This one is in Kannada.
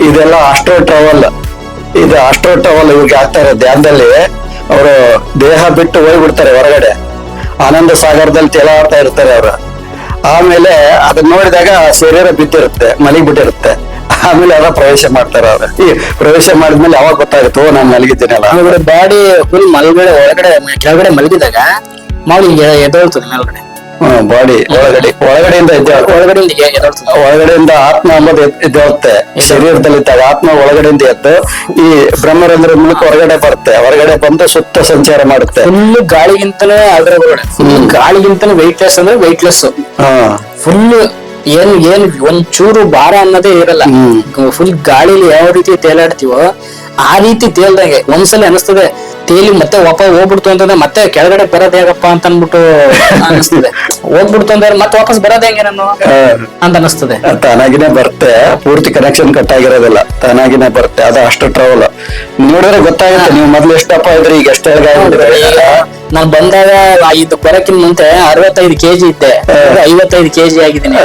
ಇದೆಲ್ಲ ಆಸ್ಟ್ರೋ ಟ್ರಾವಲ್ ಇದು ಆಸ್ಟ್ರೋ ಟ್ರಾವಲ್ ಇವ್ರಿಗೆ ಆಗ್ತಾ ಇರೋ ಧ್ಯಾನದಲ್ಲಿ ಅವರು ದೇಹ ಬಿಟ್ಟು ಹೋಗ್ಬಿಡ್ತಾರೆ ಹೊರಗಡೆ. ಆನಂದ ಸಾಗರದಲ್ಲಿ ತೇಲಾಡ್ತಾ ಇರ್ತಾರೆ ಅವರು. ಆಮೇಲೆ ಅದನ್ನ ನೋಡಿದಾಗ ಶರೀರ ಬಿದ್ದಿರುತ್ತೆ ಮಲಗಿ ಬಿಟ್ಟಿರುತ್ತೆ ಆಮೇಲೆ ಅದ ಪ್ರವೇಶ ಮಾಡ್ತಾರೆ ಅವ್ರ. ಈ ಪ್ರವೇಶ ಮಾಡಿದ್ಮೇಲೆ ಅವಾಗ ಗೊತ್ತಾಗುತ್ತೆ ಓ ನಾನು ಮಲಗಿದ್ದೀನಲ್ಲ. ಆಮೇಲೆ ಬಾಡಿ ಫುಲ್ ಮಲಗಡೆ ಒಳಗಡೆ ಕೆಳಗಡೆ ಮಲಗಿದಾಗ ಮಾಮೂಲಿ ಎ- ಎದ್ದೇಳ್ತದೆ ಮೇಲ್ಗಡೆ. ಬಾಡಿ ಒಳಗಡೆ ಒಳಗಡೆಯಿಂದ ಒಳಗಡೆಯಿಂದ ಆತ್ಮ ಎಂಬುದು ಎದ್- ಎದ್ದೇಳುತ್ತೆ ಶರೀರದಲ್ಲಿದ್ದಾಗ ಆತ್ಮ ಒಳಗಡೆಯಿಂದ ಎದ್ದು ಈ ಬ್ರಹ್ಮರಂಧ್ರ ಮೂಲಕ ಹೊರಗಡೆ ಬರುತ್ತೆ. ಹೊರಗಡೆ ಬಂದು ಸುತ್ತ ಸಂಚಾರ ಮಾಡುತ್ತೆ. ಫುಲ್ ಗಾಳಿಗಿಂತಲೇ ಅದ್ರ ಗಾಳಿಗಿಂತಲೂ ವೆಯ್ಟ್ಲೆಸ್ ಅಂದ್ರೆ ವೆಯ್ಟ್ಲೆಸ್ ಹಾ. ಫುಲ್ ಏನ್ ಏನ್ ಒಂದ್ ಚೂರು ಭಾರ ಅನ್ನೋದೇ ಇರಲ್ಲ. ಫುಲ್ ಗಾಳಿಲಿ ಯಾವ ರೀತಿ ತೇಲಾಡ್ತೀವೋ ಆ ರೀತಿ ತೇಲ್ದಂಗೆ ಒಂದ್ಸಲ ಅನಿಸ್ತದೆ. ತೇಲಿ ಮತ್ತೆ ವಾಪ ಹೋಗ್ಬಿಡ್ತು ಅಂತಂದ್ರೆ ಮತ್ತೆ ಕೆಳಗಡೆ ಬರೋದ್ ಹೇಗಪ್ಪ ಅಂತ ಅನ್ಬಿಟ್ಟು ಅನಿಸ್ತದೆ ಹೋಗ್ಬಿಡ್ತು ಅಂದ್ರೆ ಮತ್ತೆ ವಾಪಸ್ ಬರೋದ್ ಹೆಂಗೆ ನಾನು? ಅಂತ ಅನಿಸ್ತದೆ ತಾನಾಗಿನೇ ಬರುತ್ತೆ ಪೂರ್ತಿ ಕನೆಕ್ಷನ್ ಕಟ್ ಆಗಿರೋದಿಲ್ಲ. ತಾನಾಗಿನೇ ಬರುತ್ತೆ ಅದು ಅಷ್ಟು ಟ್ರಾವೆಲ್ ನೋಡಿದ್ರೆ ಗೊತ್ತಾಗುತ್ತೆ ನೀವು ಮೊದ್ಲು ಎಷ್ಟಪ್ಪ ಇದ್ರಿ ಈಗ ಎಷ್ಟು ನಾನು ಬಂದಾಗ ಇದು ಕೊರಕಿನ ಮುಂಚೆ ಅರವತ್ತೈದು ಕೆಜಿ ಇದ್ದೆ. ಐವತ್ತೈದು ಕೆಜಿ ಆಗಿದ್ದೀನಿ.